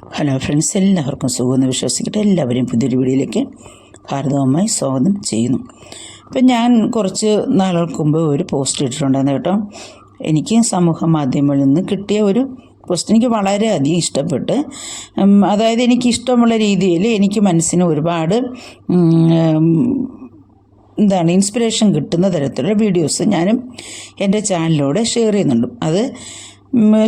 Hello friends എല്ലാവർക്കും സുഖമെന്ന് വിശ്വസിക്കട്ടെ. എല്ലാവരെയും പുതിയൊരു വീഡിയോയിലേക്ക് ഭാരതവുമായി സ്വാഗതം ചെയ്യുന്നു. അപ്പം ഞാൻ കുറച്ച് നാളുകൾക്ക് മുമ്പ് ഒരു പോസ്റ്റ് ഇട്ടിട്ടുണ്ടായിരുന്നു കേട്ടോ. എനിക്ക് സമൂഹ മാധ്യമങ്ങളിൽ നിന്ന് കിട്ടിയ ഒരു പോസ്റ്റ് എനിക്ക് വളരെയധികം ഇഷ്ടപ്പെട്ട്. അതായത് എനിക്ക് ഇഷ്ടമുള്ള രീതിയിൽ എനിക്ക് മനസ്സിന് ഒരുപാട് എന്താണ് ഇൻസ്പിറേഷൻ കിട്ടുന്ന തരത്തിലുള്ള വീഡിയോസ് ഞാനും എന്റെ ചാനലിലൂടെ ഷെയർ ചെയ്യുന്നുണ്ട്. അത്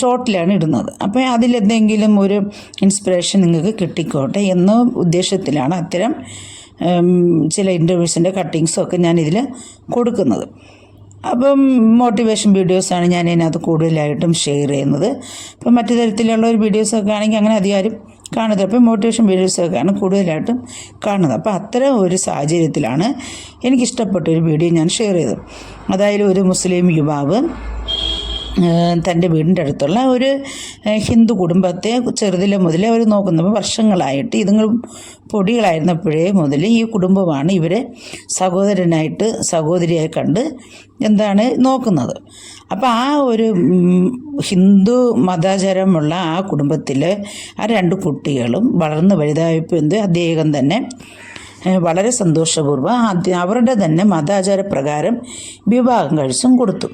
ഷോർട്ടിലാണ് ഇടുന്നത്. അപ്പോൾ അതിലെന്തെങ്കിലും ഒരു ഇൻസ്പിറേഷൻ നിങ്ങൾക്ക് കിട്ടിക്കോട്ടെ എന്ന ഉദ്ദേശത്തിലാണ് അത്തരം ചില ഇന്റർവ്യൂസിന്റെ കട്ടിങ്സൊക്കെ ഞാനിതിൽ കൊടുക്കുന്നത്. അപ്പം മോട്ടിവേഷൻ വീഡിയോസാണ് ഞാൻ ഇതിനകത്ത് കൂടുതലായിട്ടും ഷെയർ ചെയ്യുന്നത്. അപ്പം മറ്റു തരത്തിലുള്ള ഒരു വീഡിയോസൊക്കെ ആണെങ്കിൽ അങ്ങനെ അധികാരം കാണുന്നത് അപ്പം മോട്ടിവേഷൻ വീഡിയോസൊക്കെയാണ് കൂടുതലായിട്ടും കാണുന്നത്. അപ്പോൾ അത്തരം ഒരു സാഹചര്യത്തിലാണ് എനിക്കിഷ്ടപ്പെട്ട ഒരു വീഡിയോ ഞാൻ ഷെയർ ചെയ്തത്. അതായത് ഒരു മുസ്ലിം യുവാവ് തന്റെ വീടിന്റെ അടുത്തുള്ള ഒരു ഹിന്ദു കുടുംബത്തെ ചെറുതിലെ മുതലേ അവർ നോക്കുന്നപ്പോൾ വർഷങ്ങളായിട്ട് ഇതുങ്ങൾ പൊടികളായിരുന്നപ്പോഴേ മുതൽ ഈ കുടുംബമാണ് ഇവരെ സഹോദരനായിട്ട് സഹോദരിയായി കണ്ട് എന്താണ് നോക്കുന്നത്. അപ്പോൾ ആ ഒരു ഹിന്ദു മതാചാരമുള്ള ആ കുടുംബത്തിലെ ആ രണ്ട് കുട്ടികളും വളർന്ന് വലുതായപ്പോൾ എന്ത്? അദ്ദേഹം തന്നെ വളരെ സന്തോഷപൂർവം അവരുടെ തന്നെ മതാചാര പ്രകാരം വിവാഹം കഴിച്ചും കൊടുത്തു.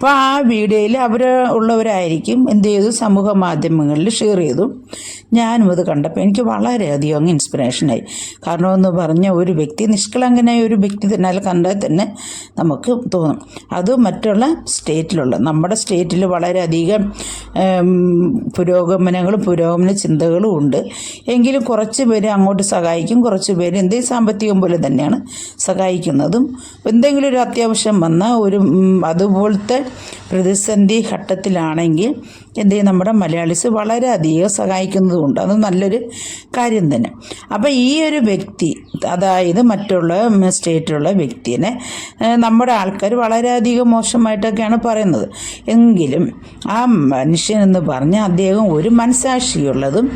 അപ്പോൾ ആ വീഡിയോയിൽ അവർ ഉള്ളവരായിരിക്കും എന്ത് ചെയ്തു? സമൂഹ മാധ്യമങ്ങളിൽ ഷെയർ ചെയ്തു. ഞാനും അത് കണ്ടപ്പോൾ എനിക്ക് വളരെയധികം അങ്ങ് ഇൻസ്പിറേഷനായി കാരണം എന്ന് പറഞ്ഞ ഒരു വ്യക്തി നിഷ്കളങ്കനായ ഒരു വ്യക്തി തന്നെ കണ്ടാൽ തന്നെ നമുക്ക് തോന്നും. അത് മറ്റുള്ള സ്റ്റേറ്റിലുള്ള നമ്മുടെ സ്റ്റേറ്റിൽ വളരെയധികം പുരോഗമനങ്ങളും പുരോഗമന ചിന്തകളും ഉണ്ട്. എങ്കിലും കുറച്ച് പേര് അങ്ങോട്ട് സഹായിക്കും കുറച്ച് പേര് എന്തെങ്കിലും സാമ്പത്തികം പോലെ തന്നെയാണ് സഹായിക്കുന്നതും. എന്തെങ്കിലും ഒരു അത്യാവശ്യം വന്നാൽ ഒരു അതുപോലത്തെ പ്രതിസന്ധി ഘട്ടത്തിലാണെങ്കിൽ എന്ത് ചെയ്യും? നമ്മുടെ മലയാളീസ് വളരെയധികം സഹായിക്കുന്നതുകൊണ്ട് അത് നല്ലൊരു കാര്യം തന്നെ. അപ്പോൾ ഈ ഒരു വ്യക്തി അതായത് മറ്റുള്ള സ്റ്റേറ്റിലുള്ള വ്യക്തിനെ നമ്മുടെ ആൾക്കാർ വളരെയധികം മോശമായിട്ടൊക്കെയാണ് പറയുന്നത്. എങ്കിലും ആ മനുഷ്യൻ എന്ന് പറഞ്ഞാൽ അദ്ദേഹം ഒരു മനസാക്ഷിയുള്ളതും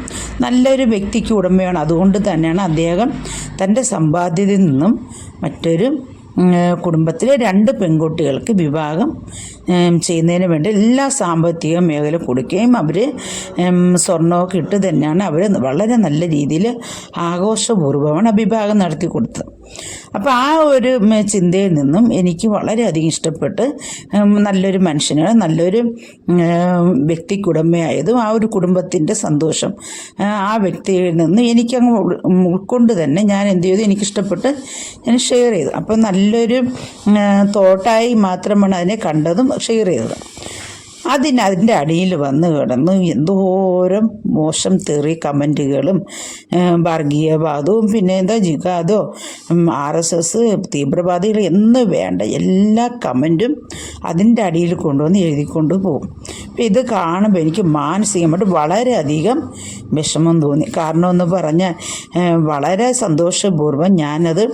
നല്ലൊരു വ്യക്തിക്ക് ഉടമയാണ്. അതുകൊണ്ട് തന്നെയാണ് അദ്ദേഹം തന്റെ സമ്പാദ്യത്തിൽ നിന്നും മറ്റൊരു കുടുംബത്തിലെ രണ്ട് പെൺകുട്ടികൾക്ക് വിവാഹം ചെയ്യുന്നതിന് വേണ്ടി എല്ലാ സാമ്പത്തിക മേഖല കൊടുക്കുകയും അവർ സ്വർണമൊക്കെ ഇട്ട് തന്നെയാണ് അവർ വളരെ നല്ല രീതിയിൽ ആഘോഷപൂർവമാണ് വിവാഹം നടത്തി കൊടുത്തത് അപ്പോൾ ആ ഒരു ചിന്തയിൽ നിന്നും എനിക്ക് വളരെയധികം ഇഷ്ടപ്പെട്ട് നല്ലൊരു മനുഷ്യനെ നല്ലൊരു വ്യക്തി വ്യക്തിക്കുടമയായതും ആ ഒരു കുടുംബത്തിന്റെ സന്തോഷം ആ, വ്യക്തിയിൽ നിന്ന് എനിക്കങ്ങ് ഉൾക്കൊണ്ട് തന്നെ ഞാൻ എന്ത് ചെയ്തു? എനിക്കിഷ്ടപ്പെട്ട് ഞാൻ ഷെയർ ചെയ്തു. അപ്പോൾ നല്ലൊരു തോട്ടായി മാത്രമാണ് അതിനെ കണ്ടതും ഷെയർ ചെയ്തത്. അതിന് അതിന്റെ അടിയിൽ വന്ന് കിടന്ന് എന്തോരം മോശം തെറി കമന്റുകളും വർഗീയവാദവും പിന്നെ എന്താ ജിഗാദോ ആർ എസ് എസ് തീവ്രവാദികൾ എന്ന് വേണ്ട എല്ലാ കമന്റും അതിന്റെ അടിയിൽ കൊണ്ടുവന്ന് എഴുതിക്കൊണ്ട് പോകും. അപ്പം ഇത് കാണുമ്പോൾ എനിക്ക് മാനസികമായിട്ട് വളരെയധികം വിഷമം തോന്നി. കാരണം എന്ന് പറഞ്ഞാൽ വളരെ സന്തോഷപൂർവം ഞാനത്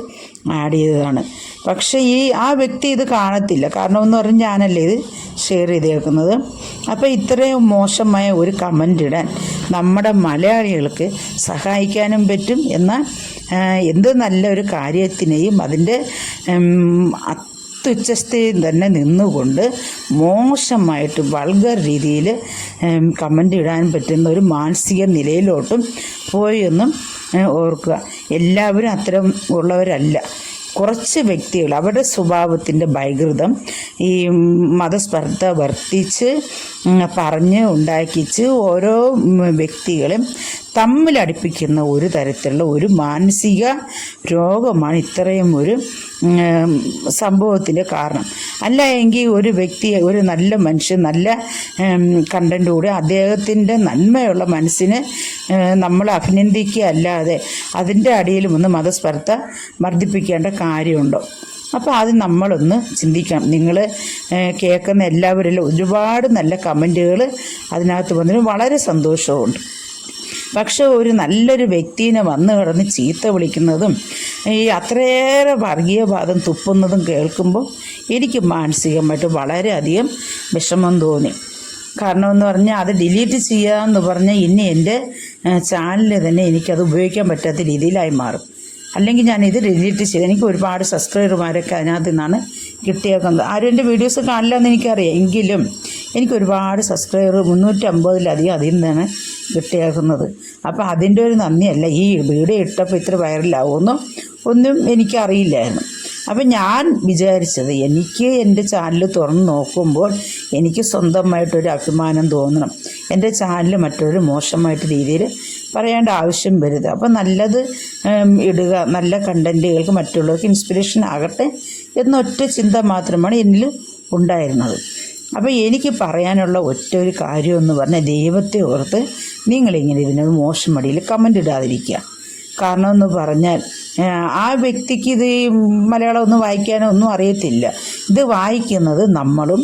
ആഡ് ചെയ്തതാണ്. പക്ഷേ ഈ ആ വ്യക്തി ഇത് കാണത്തില്ല. കാരണം എന്ന് പറഞ്ഞാൽ ഞാനല്ലേ ഇത് ഷെയർ ചെയ്തേക്കുന്നത്. അപ്പോൾ ഇത്രയും മോശമായ ഒരു കമന്റ് ഇടാൻ നമ്മുടെ മലയാളികൾക്ക് സഹായിക്കാനും പറ്റും എന്നാൽ എന്ത് നല്ലൊരു കാര്യത്തിനെയും അതിന്റെ അത്യുച്ചസ്ഥയും തന്നെ നിന്നുകൊണ്ട് മോശമായിട്ട് വൾഗർ രീതിയിൽ കമന്റ് ഇടാൻ പറ്റുന്ന ഒരു മാനസിക നിലയിലോട്ടും പോയെന്നും ഓർക്കുക. എല്ലാവരും അത്തരം ഉള്ളവരല്ല. കുറച്ച് വ്യക്തികൾ അവരുടെ സ്വഭാവത്തിന്റെ വൈകൃതം ഈ മതസ്പർദ്ധ വർത്തിച്ച് ഉം, പറഞ്ഞ് ഉണ്ടാക്കിച്ച് ഓരോ വ്യക്തികളും തമ്മിലടിപ്പിക്കുന്ന ഒരു തരത്തിലുള്ള ഒരു മാനസിക രോഗമാണ് ഇത്രയും ഒരു സംഭവത്തിന്റെ കാരണം. അല്ല എങ്കിൽ ഒരു വ്യക്തി ഒരു നല്ല മനുഷ്യൻ നല്ല കണ്ടന്റ് കൂടി അദ്ദേഹത്തിന്റെ നന്മയുള്ള മനസ്സിനെ നമ്മൾ അഭിനന്ദിക്കുക അല്ലാതെ അതിന്റെ അടിയിലും ഒന്ന് മതസ്പർദ്ധ വർദ്ധിപ്പിക്കേണ്ട കാര്യമുണ്ടോ? അപ്പോൾ അത് നമ്മളൊന്ന് ചിന്തിക്കണം. നിങ്ങൾ കേൾക്കുന്ന എല്ലാവരിലും ഒരുപാട് നല്ല കമന്റുകൾ അതിനകത്ത് വന്നതിന് വളരെ സന്തോഷമുണ്ട് പക്ഷെ ഒരു നല്ലൊരു വ്യക്തിനെ വന്ന് കിടന്ന് ചീത്ത വിളിക്കുന്നതും ഈ അത്രയേറെ വർഗീയവാദം തുപ്പുന്നതും കേൾക്കുമ്പോൾ എനിക്ക് മാനസികമായിട്ട് വളരെയധികം വിഷമം തോന്നി. കാരണം എന്ന് പറഞ്ഞാൽ അത് ഡിലീറ്റ് ചെയ്യാമെന്ന് പറഞ്ഞാൽ ഇനി എന്റെ ചാനലിൽ തന്നെ എനിക്കത് ഉപയോഗിക്കാൻ പറ്റാത്ത രീതിയിലായി മാറും. അല്ലെങ്കിൽ ഞാൻ ഇത് ഡിലീറ്റ് ചെയ്ത് എനിക്ക് ഒരുപാട് സബ്സ്ക്രൈബർമാരൊക്കെ അതിനകത്ത് നിന്നാണ് കിട്ടിയേക്കുന്നത് ആരും എന്റെ വീഡിയോസ് കാണില്ല എന്ന് എനിക്കറിയാം. എങ്കിലും എനിക്ക് ഒരുപാട് സബ്സ്ക്രൈബർ മുന്നൂറ്റി അമ്പതിലധികം അതിൽ നിന്നാണ് കിട്ടിയേക്കുന്നത്. അപ്പോൾ അതിന്റെ ഒരു നന്ദിയല്ല ഈ വീഡിയോ ഇട്ടപ്പോൾ ഇത്ര വൈറലാവുമെന്നോ ഒന്നും എനിക്കറിയില്ലായിരുന്നു. അപ്പം ഞാൻ വിചാരിച്ചത് എനിക്ക് എന്റെ ചാനൽ തുറന്ന് നോക്കുമ്പോൾ എനിക്ക് സ്വന്തമായിട്ടൊരു അഭിമാനം തോന്നണം. എന്റെ ചാനൽ മറ്റൊരു മോശമായിട്ട് രീതിയിൽ പറയേണ്ട ആവശ്യം വരുത് അപ്പം നല്ലത് ഇടുക നല്ല കണ്ടന്റുകൾക്ക് മറ്റുള്ളവർക്ക് ഇൻസ്പിറേഷൻ ആകട്ടെ എന്നൊറ്റ ചിന്ത മാത്രമാണ് എന്നിൽ ഉണ്ടായിരുന്നത്. അപ്പോൾ എനിക്ക് പറയാനുള്ള ഒറ്റ ഒരു കാര്യം എന്ന് പറഞ്ഞാൽ ദൈവത്തെ ഓർത്ത് നിങ്ങളിങ്ങനെ ഇതിനൊരു മോശം മടിയിൽ കമന്റ് ഇടാതിരിക്കുക. കാരണം എന്ന് പറഞ്ഞാൽ ആ, വ്യക്തിക്ക് ഇത് മലയാളം ഒന്നും വായിക്കാനോ ഒന്നും അറിയത്തില്ല. ഇത് വായിക്കുന്നത് നമ്മളും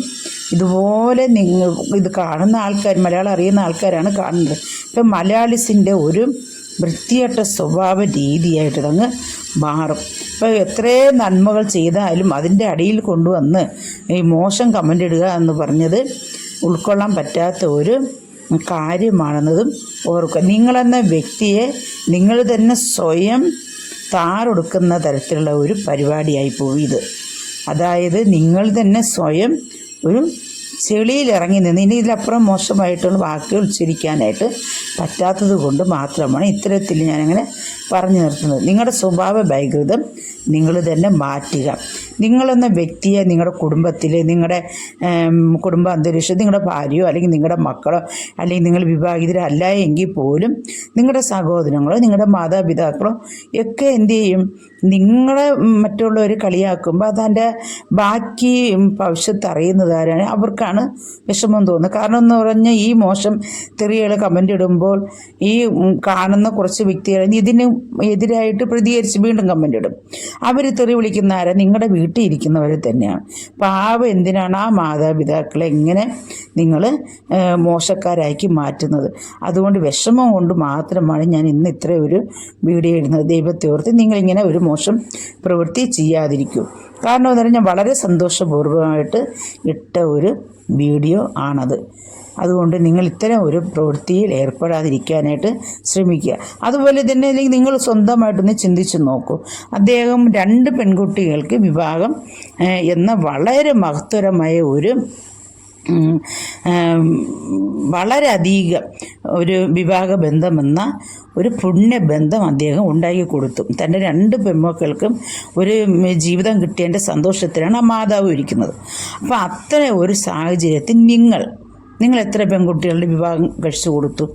ഇതുപോലെ നിങ്ങൾ ഇത് കാണുന്ന ആൾക്കാർ മലയാളം അറിയുന്ന ആൾക്കാരാണ് കാണുന്നത്. ഇപ്പം മലയാളിസിന്റെ ഒരു വൃത്തികെട്ട സ്വഭാവ രീതിയായിട്ട് ഇതങ്ങ് മാറും. ഇപ്പോൾ എത്രയും നന്മകൾ ചെയ്താലും അതിന്റെ അടിയിൽ കൊണ്ടുവന്ന് ഈ മോശം കമന്റ് ഇടുക എന്ന് പറഞ്ഞത് ഉൾക്കൊള്ളാൻ പറ്റാത്ത ഒരു കാര്യമാണെന്നതും ഓർക്കുക. നിങ്ങളെന്ന വ്യക്തിയെ നിങ്ങൾ തന്നെ സ്വയം താറൊടുക്കുന്ന തരത്തിലുള്ള ഒരു പരിപാടിയായി പോയി ഇത്. അതായത് നിങ്ങൾ തന്നെ സ്വയം ഒരു ചെളിയിലിറങ്ങി നിന്ന് ഇനി ഇതിലപ്പുറം മോശമായിട്ടുള്ള വാക്കുകൾ ഉച്ചരിക്കാനായിട്ട് പറ്റാത്തത് കൊണ്ട് മാത്രമാണ് ഇത്തരത്തിൽ ഞാനങ്ങനെ പറഞ്ഞു നിർത്തുന്നത്. നിങ്ങളുടെ സ്വഭാവ വൈകൃതം നിങ്ങൾ തന്നെ മാറ്റുക. നിങ്ങളെന്ന വ്യക്തിയെ നിങ്ങളുടെ കുടുംബത്തിൽ നിങ്ങളുടെ കുടുംബ അന്തരീക്ഷം നിങ്ങളുടെ ഭാര്യയോ അല്ലെങ്കിൽ നിങ്ങളുടെ മക്കളോ അല്ലെങ്കിൽ നിങ്ങൾ വിവാഹിതരല്ല എങ്കിൽ പോലും നിങ്ങളുടെ സഹോദരങ്ങളോ നിങ്ങളുടെ മാതാപിതാക്കളോ ഒക്കെ എന്ത് ചെയ്യും? നിങ്ങളെ മറ്റുള്ളവർ കളിയാക്കുമ്പോൾ അതെന്റെ ബാക്കി ഭവിഷ്യത്ത് അറിയുന്നത് ആരാണ്? അവർക്കാണ് വിഷമം തോന്നുന്നത്. കാരണം എന്ന് പറഞ്ഞാൽ ഈ മോശം തെറികൾ കമന്റ് ഇടുമ്പോൾ ഈ കാണുന്ന കുറച്ച് വ്യക്തികൾ ഇതിന് എതിരായിട്ട് പ്രതികരിച്ച് വീണ്ടും കമന്റ് ഇടും. അവർ തെറി വിളിക്കുന്ന ആരാ? നിങ്ങളുടെ വീട്ടിൽ ഇരിക്കുന്നവർ തന്നെയാണ്. പാവം എന്തിനാണ് ആ മാതാപിതാക്കളെ എങ്ങനെ നിങ്ങൾ മോശക്കാരാക്കി മാറ്റുന്നത്? അതുകൊണ്ട് വിഷമം കൊണ്ട് മാത്രമാണ് ഞാൻ ഇന്ന് ഇത്ര ഒരു വീഡിയോ ഇടുന്നത്. ദൈവത്തെ ഓർത്ത് നിങ്ങളിങ്ങനെ ഒരു മോശം പ്രവൃത്തി ചെയ്യാതിരിക്കൂ. കാരണം എന്ന് പറഞ്ഞാൽ വളരെ സന്തോഷപൂർവമായിട്ട് ഇട്ട ഒരു വീഡിയോ ആണത്. അതുകൊണ്ട് നിങ്ങൾ ഇത്തരം ഒരു പ്രവൃത്തിയിൽ ഏർപ്പെടാതിരിക്കാനായിട്ട് ശ്രമിക്കുക. അതുപോലെ തന്നെ അല്ലെങ്കിൽ നിങ്ങൾ സ്വന്തമായിട്ടൊന്ന് ചിന്തിച്ച് നോക്കൂ. അദ്ദേഹം രണ്ട് പെൺകുട്ടികൾക്ക് വിവാഹം എന്ന വളരെ മഹത്തരമായ ഒരു വളരെയധികം ഒരു വിവാഹ ബന്ധമെന്ന ഒരു പുണ്യബന്ധം അദ്ദേഹം ഉണ്ടാക്കി കൊടുത്തു. തന്റെ രണ്ട് പെൺമക്കൾക്കും ഒരു ജീവിതം കിട്ടിയതിന്റെ സന്തോഷത്തിലാണ് ആ മാതാവ് ഇരിക്കുന്നത്. അപ്പോൾ അത്തരം ഒരു സാഹചര്യത്തിൽ നിങ്ങൾ നിങ്ങൾ എത്ര പെൺകുട്ടികളുടെ വിവാഹം കഴിച്ചു കൊടുത്തു?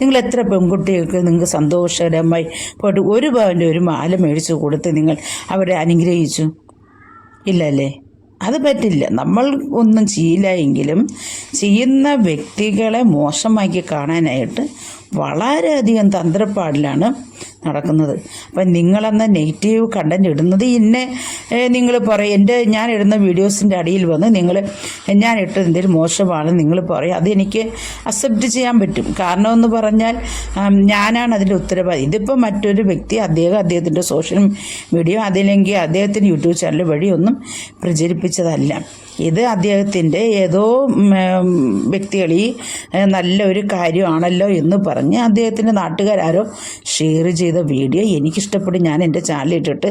നിങ്ങൾ എത്ര പെൺകുട്ടികൾക്ക് നിങ്ങൾക്ക് സന്തോഷകരമായി പോയിട്ട് ഒരു പവന്റെ ഒരു മാല മേടിച്ചു കൊടുത്ത് നിങ്ങൾ അവരെ അനുഗ്രഹിച്ചു? ഇല്ലല്ലേ? അത് പറ്റില്ല. നമ്മൾ ഒന്നും ചെയ്യില്ല എങ്കിലും ചെയ്യുന്ന വ്യക്തികളെ മോശമാക്കി കാണാനായിട്ട് വളരെയധികം തന്ത്രപ്പാടിലാണ് നടക്കുന്നത്. അപ്പം നിങ്ങളെന്ന നെഗറ്റീവ് കണ്ടന്റ് ഇടുന്നത് ഇന്നെ നിങ്ങൾ പറയും എന്റെ ഞാൻ ഇടുന്ന വീഡിയോസിന്റെ അടിയിൽ വന്ന് നിങ്ങൾ ഞാൻ ഇട്ടത് എന്തെങ്കിലും മോശമാണ് നിങ്ങൾ പറയും അതെനിക്ക് അക്സെപ്റ്റ് ചെയ്യാൻ പറ്റും. കാരണം എന്ന് പറഞ്ഞാൽ ഞാനാണ് അതിന്റെ ഉത്തരവാദി. ഇതിപ്പോൾ മറ്റൊരു വ്യക്തി അദ്ദേഹം അദ്ദേഹത്തിന്റെ സോഷ്യൽ മീഡിയ അതില്ലെങ്കിൽ അദ്ദേഹത്തിന്റെ യൂട്യൂബ് ചാനൽ വഴിയൊന്നും പ്രചരിപ്പിച്ചതല്ല. ഇത് അദ്ദേഹത്തിന്റെ ഏതോ ഈ നല്ലൊരു കാര്യമാണല്ലോ എന്ന് പറഞ്ഞ് അദ്ദേഹത്തിന്റെ നാട്ടുകാരാരോ ഷെയർ ചെയ്ത വീഡിയോ എനിക്കിഷ്ടപ്പെട്ട്. ഞാൻ എന്റെ ചാനലിൽ ഇട്ടിട്ട്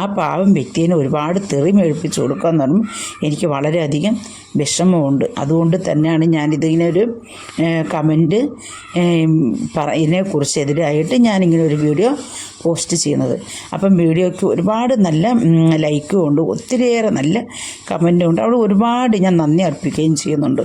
ആ പാവം വ്യക്തിയെ ഒരുപാട് തെറി കൊടുക്കുക എന്ന് പറയുമ്പോൾ എനിക്ക് വളരെയധികം വിഷമമുണ്ട്. അതുകൊണ്ട് തന്നെയാണ് ഞാനിതിങ്ങനെ ഒരു കമന്റ് ഇതിനെക്കുറിച്ച് എതിരായിട്ട് ഞാനിങ്ങനെ ഒരു വീഡിയോ പോസ്റ്റ് ചെയ്യുന്നത്. അപ്പം വീഡിയോയ്ക്ക് ഒരുപാട് നല്ല ലൈക്കും ഉണ്ട്. ഒത്തിരിയേറെ നല്ല കമന്റും ഉണ്ട്. അവിടെ ഒരുപാട് ഞാൻ നന്ദി അർപ്പിക്കുകയും ചെയ്യുന്നുണ്ട്.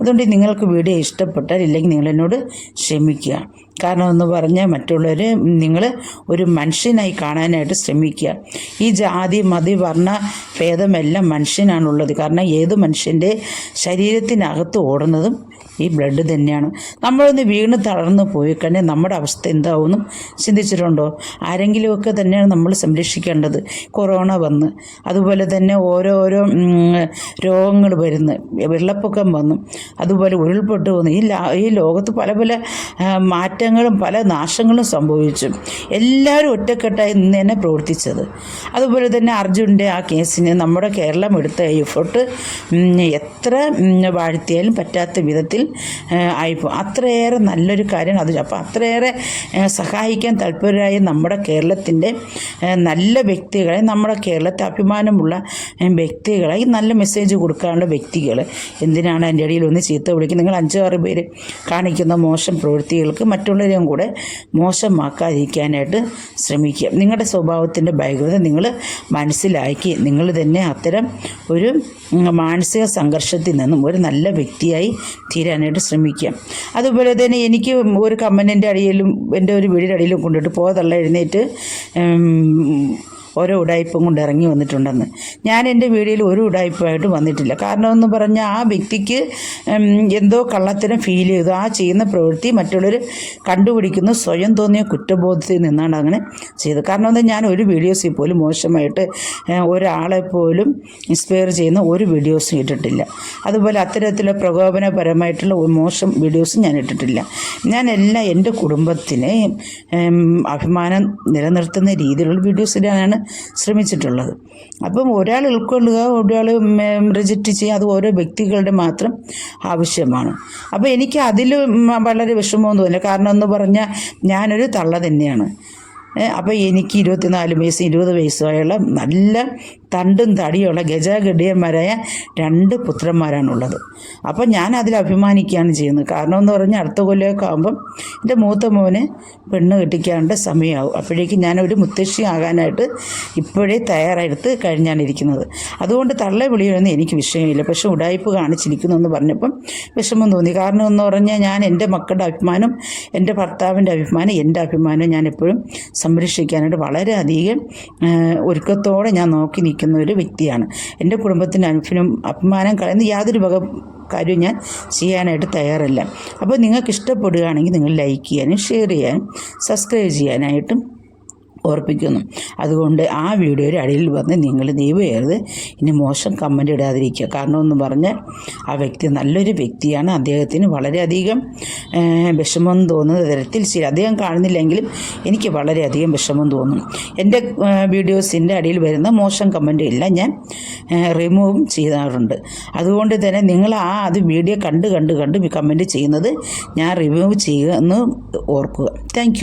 അതുകൊണ്ട് നിങ്ങൾക്ക് വീഡിയോ ഇഷ്ടപ്പെട്ടാൽ ഇല്ലെങ്കിൽ നിങ്ങളെന്നോട് ക്ഷമിക്കുക. കാരണം എന്ന് പറഞ്ഞാൽ മറ്റുള്ളവർ നിങ്ങൾ ഒരു മനുഷ്യനായി കാണാനായിട്ട് ശ്രമിക്കുക. ഈ ജാതി മതി വർണ ഭേദമെല്ലാം മനുഷ്യനാണുള്ളത്. കാരണം ഏത് മനുഷ്യന്റെ ശരീരത്തിനകത്ത് ഓടുന്നതും ഈ ബ്ലഡ് തന്നെയാണ്. നമ്മളൊന്ന് വീണ് തളർന്ന് പോയി കഴിഞ്ഞാൽ നമ്മുടെ അവസ്ഥ എന്താവുമെന്നും ചിന്തിച്ചിട്ടുണ്ടോ? ആരെങ്കിലുമൊക്കെ തന്നെയാണ് നമ്മൾ സംരക്ഷിക്കേണ്ടത്. കൊറോണ വന്ന്. അതുപോലെ തന്നെ ഓരോരോ രോഗങ്ങൾ വരുന്നു. വെള്ളപ്പൊക്കം വന്നു. അതുപോലെ ഉരുൾപൊട്ട് വന്നു. ഈ ഈ ലോകത്ത് പല പല മാറ്റങ്ങൾ പ്രശ്നങ്ങളും പല നാശങ്ങളും സംഭവിച്ചു. എല്ലാവരും ഒറ്റക്കെട്ടായി നിന്ന് തന്നെ പ്രവർത്തിച്ചത്. അതുപോലെ തന്നെ അർജുന്റെ ആ കേസിന് നമ്മുടെ കേരളം എടുത്ത എഫോർട്ട് എത്ര വാഴ്ത്തിയാലും പറ്റാത്ത വിധത്തിൽ ആയിപ്പോ. അത്രയേറെ നല്ലൊരു കാര്യം അത്. അപ്പോൾ അത്രയേറെ സഹായിക്കാൻ താല്പര്യരായ നമ്മുടെ കേരളത്തിന്റെ നല്ല വ്യക്തികളെ നമ്മുടെ കേരളത്തെ അഭിമാനമുള്ള വ്യക്തികളെ നല്ല മെസ്സേജ് കൊടുക്കാനുള്ള വ്യക്തികൾ എന്തിനാണ് എന്റെ ഇടയിൽ ഒന്ന് ചീത്ത വിളിക്കുന്നത്? നിങ്ങൾ അഞ്ചാറ് പേര് കാണിക്കുന്ന മോശം പ്രവൃത്തികൾക്ക് മറ്റുള്ളവരെയും കൂടെ മോശമാക്കാതിരിക്കാനായിട്ട് ശ്രമിക്കുക. നിങ്ങളുടെ സ്വഭാവത്തിന്റെ ഭയങ്കരത നിങ്ങൾ മനസ്സിലാക്കി നിങ്ങൾ തന്നെ അത്തരം ഒരു മാനസിക സംഘർഷത്തിൽ നിന്നും ഒരു നല്ല വ്യക്തിയായി തീരാനായിട്ട് ശ്രമിക്കുക. അതുപോലെ തന്നെ എനിക്ക് ഒരു കമ്മനന്റെ അടിയിലും എന്റെ ഒരു വീടിന്റെ അടിയിലും കൊണ്ടിട്ട് പോതള്ള എഴുന്നേറ്റ് ഓരോ ഉടായ്പും കൊണ്ട് ഇറങ്ങി വന്നിട്ടുണ്ടെന്ന്. ഞാൻ എന്റെ വീഡിയോയിൽ ഒരു ഉടായ്പായിട്ട് വന്നിട്ടില്ല. കാരണം എന്ന് പറഞ്ഞാൽ ആ വ്യക്തിക്ക് എന്തോ കള്ളത്തരം ഫീൽ ചെയ്തു. ആ ചെയ്യുന്ന പ്രവൃത്തി മറ്റുള്ളവർ കണ്ടുപിടിക്കുന്ന. സ്വയം തോന്നിയ കുറ്റബോധത്തിൽ നിന്നാണ് അങ്ങനെ ചെയ്തത്. കാരണം എന്താ ഞാൻ ഒരു വീഡിയോസിൽ പോലും മോശമായിട്ട് ഒരാളെ പോലും ഇൻസ്പയർ ചെയ്യുന്ന ഒരു വീഡിയോസ് ഇട്ടിട്ടില്ല. അതുപോലെ അത്തരത്തിലുള്ള പ്രകോപനപരമായിട്ടുള്ള മോശം വീഡിയോസും ഞാൻ ഇട്ടിട്ടില്ല. ഞാൻ എല്ലാം എന്റെ കുടുംബത്തിനെ അഭിമാനം നിലനിർത്തുന്ന രീതിയിലുള്ള വീഡിയോസ് വീഡിയോസിലാണ് ശ്രമിച്ചിട്ടുള്ളത്. അപ്പം ഒരാൾ ഉൾക്കൊള്ളുക ഒരാൾ റിജക്റ്റ് ചെയ്യുക അത് ഓരോ വ്യക്തികളുടെ മാത്രം ആവശ്യമാണ്. അപ്പോൾ എനിക്ക് അതിൽ വളരെ വിഷമമൊന്നും തോന്നില്ല. കാരണം എന്ന് പറഞ്ഞാൽ ഞാനൊരു തള്ള തന്നെയാണ്. അപ്പോൾ എനിക്ക് ഇരുപത്തിനാല് വയസ്സ് ഇരുപത് വയസ്സായുള്ള നല്ല തണ്ടും തടിയുള്ള ഗജഗഡിയന്മാരായ രണ്ട് പുത്രന്മാരാണുള്ളത്. അപ്പം ഞാൻ അതിൽ അഭിമാനിക്കുകയാണ് ചെയ്യുന്നത്. കാരണം എന്ന് പറഞ്ഞാൽ അടുത്ത കൊല്ലമൊക്കെ ആകുമ്പം എന്റെ മൂത്ത മോന് പെണ്ണ് കെട്ടിക്കാണ്ട് സമയമാവും. അപ്പോഴേക്കും ഞാനൊരു മുത്തശ്ശി ആകാനായിട്ട് ഇപ്പോഴേ തയ്യാറെടുത്ത് കഴിഞ്ഞാണ് ഇരിക്കുന്നത്. അതുകൊണ്ട് തള്ള വിളിയൊന്നും എനിക്ക് വിഷയമില്ല. പക്ഷെ ഉടായ്പ് കാണിച്ചിരിക്കുന്നു എന്ന് പറഞ്ഞപ്പം വിഷമം തോന്നി. കാരണം എന്ന് പറഞ്ഞാൽ ഞാൻ എന്റെ മക്കളുടെ അഭിമാനം എന്റെ ഭർത്താവിന്റെ അഭിമാനം എന്റെ അഭിമാനം ഞാൻ എപ്പോഴും സംരക്ഷിക്കാനായിട്ട് വളരെയധികം ഒരുക്കത്തോടെ ഞാൻ നോക്കി നിൽക്കുന്ന ഒരു വ്യക്തിയാണ്. എന്റെ കുടുംബത്തിന് അനുഭവം അപമാനം കളയുന്ന യാതൊരു വക കാര്യവും ഞാൻ ചെയ്യാനായിട്ട് തയ്യാറല്ല. അപ്പോൾ നിങ്ങൾക്ക് ഇഷ്ടപ്പെടുകയാണെങ്കിൽ നിങ്ങൾ ലൈക്ക് ചെയ്യാനും ഷെയർ ചെയ്യാനും സബ്സ്ക്രൈബ് ചെയ്യാനായിട്ടും ഓർപ്പിക്കുന്നു. അതുകൊണ്ട് ആ വീഡിയോയുടെ അടിയിൽ വന്ന് നിങ്ങൾ ദൈവമേറത് ഇനി മോശം കമന്റ് ഇടാതിരിക്കുക. കാരണം എന്ന് പറഞ്ഞാൽ ആ വ്യക്തി നല്ലൊരു വ്യക്തിയാണ്. അദ്ദേഹത്തിന് വളരെയധികം വിഷമം തോന്നുന്ന തരത്തിൽ ശരി അദ്ദേഹം കാണുന്നില്ലെങ്കിലും എനിക്ക് വളരെയധികം വിഷമം തോന്നും. എന്റെ വീഡിയോസിന്റെ അടിയിൽ വരുന്ന മോശം കമന്റ് എല്ലാം ഞാൻ റിമൂവും ചെയ്യാറുണ്ട്. അതുകൊണ്ട് തന്നെ നിങ്ങൾ ആ അത് വീഡിയോ കണ്ട് കണ്ട് കണ്ട് കമന്റ് ചെയ്യുന്നത് ഞാൻ റിമൂവ് ചെയ്യുക എന്ന് ഓർക്കുക. താങ്ക്